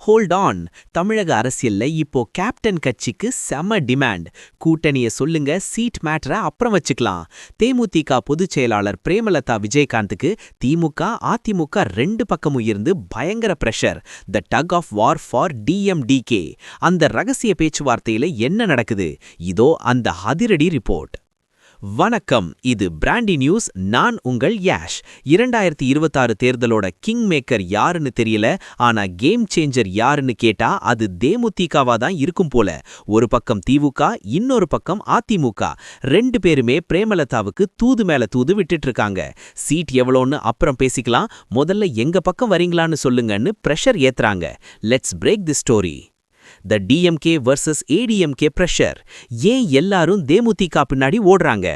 Hold on தமிழக அரசியல்ல இப்போ கேப்டன் கட்சிக்கு செம டிமாண்ட் கூட்டணிய சொல்லுங்க சீட் மேட்டரை அப்புறம் வச்சுக்கலாம். தேமுதிக பொதுச் செயலாளர் பிரேமலதா விஜயகாந்துக்கு திமுக அதிமுக ரெண்டு பக்கமும் இருந்து பயங்கர pressure the tug of war for DMDK அந்த ரகசிய பேச்சுவார்த்தையில என்ன நடக்குது? இதோ அந்த அதிரடி ரிப்போர்ட் வணக்கம். இது பிராண்டி நியூஸ். நான் உங்கள் யாஷ். இரண்டாயிரத்தி இருபத்தாறு தேர்தலோட கிங் மேக்கர் யாருன்னு தெரியல. ஆனா கேம் சேஞ்சர் யாருன்னு கேட்டா அது தேமுதிகவா தான் இருக்கும் போல. ஒரு பக்கம் திமுக இன்னொரு பக்கம் அதிமுக. ரெண்டு பேருமே பிரேமலதாவுக்கு தூது மேல தூது விட்டுட்டு இருக்காங்க சீட் எவ்வளோன்னு அப்புறம் பேசிக்கலாம். முதல்ல எங்க பக்கம் வரீங்களான்னு சொல்லுங்கன்னு pressure ஏத்துறாங்க. Let's break the story the DMK versus ADMK pressure ஏன் எல்லாரும் தேமுதிக பின்னாடி ஓடுறாங்க?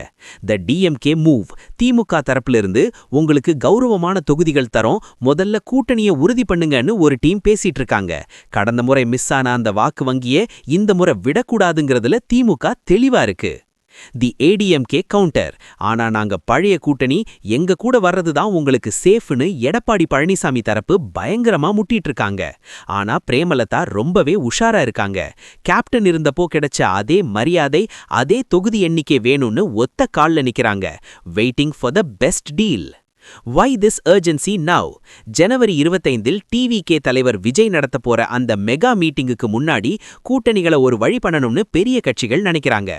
த டிஎம்கே மூவ் திமுக தரப்புல இருந்து உங்களுக்கு கௌரவமான தொகுதிகள் தரோம். முதல்ல கூட்டணியை உறுதி பண்ணுங்கன்னு ஒரு டீம் பேசிட்டு இருக்காங்க கடந்த முறை மிஸ் ஆன அந்த வாக்கு வங்கியை இந்த முறை விடக்கூடாதுங்கிறதுல திமுக தெளிவா இருக்கு. The ADMK counter. ஆனா நாங்க பழைய கூட்டணி எங்க கூட வர்றது தான் உங்களுக்கு சேஃப்னு எடப்பாடி பழனிசாமி தரப்பு பயங்கரமா முட்டிட்டு இருக்காங்க ஆனா பிரேமலதா ரொம்பவே உஷாரா இருக்காங்க. கேப்டன் இருந்தப்போ கிடைச்ச அதே மரியாதை அதே தொகுதி எண்ணிக்கை வேணும்னு ஒத்த கால்ல நிக்கிறாங்க. Waiting for the best deal. Why this urgency now ஜனவரி இருபத்தைந்தில் டிவிகே தலைவர் விஜய் நடத்த போற அந்த மெகா மீட்டிங்குக்கு முன்னாடி கூட்டணிகளை ஒரு வழி பண்ணணும்னு பெரிய கட்சிகள் நினைக்கிறாங்க.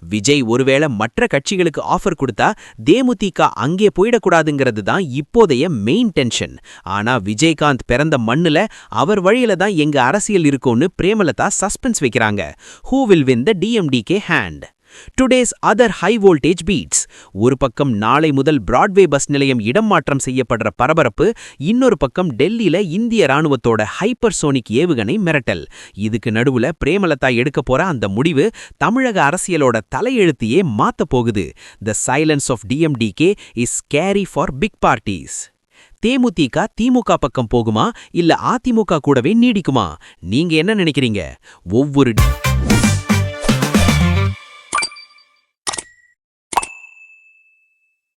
விஜய் ஒருவேளை மற்ற கட்சிகளுக்கு ஆஃபர் கொடுத்தா தேமுதிக அங்கே போயிடக்கூடாதுங்கிறது தான் இப்போதைய மெயின் டென்ஷன் ஆனா விஜயகாந்த் பிறந்த மண்ணுல அவர் வழியில தான் எங்க அரசியல் இருக்கும்னு பிரேமலதா சஸ்பென்ஸ் வைக்கிறாங்க. Who will win the DMDK hand today's other high voltage beats ஒரு பக்கம் நாளை முதல் பிராட்வே பஸ் நிலையம் இடம் மாற்றம் செய்யப்படுற பரபரப்பு இன்னொரு பக்கம் டெல்லியில இந்திய ராணுவத்தோட ஹைப்பர்சோனிக் ஏவுகணை மிரட்டல். இதுக்கு நடுவுல பிரேமலதா எடுக்க போற அந்த முடிவு தமிழக அரசியலோட தலையெழுத்தையே மாத்த போகுது. The silence of DMDK is scary for big parties தேமுதிக திமுக பக்கம் போகுமா? இல்ல அதிமுக கூடவே நீடிக்குமா? நீங்க என்ன நினைக்கிறீங்க? ஒவ்வொரு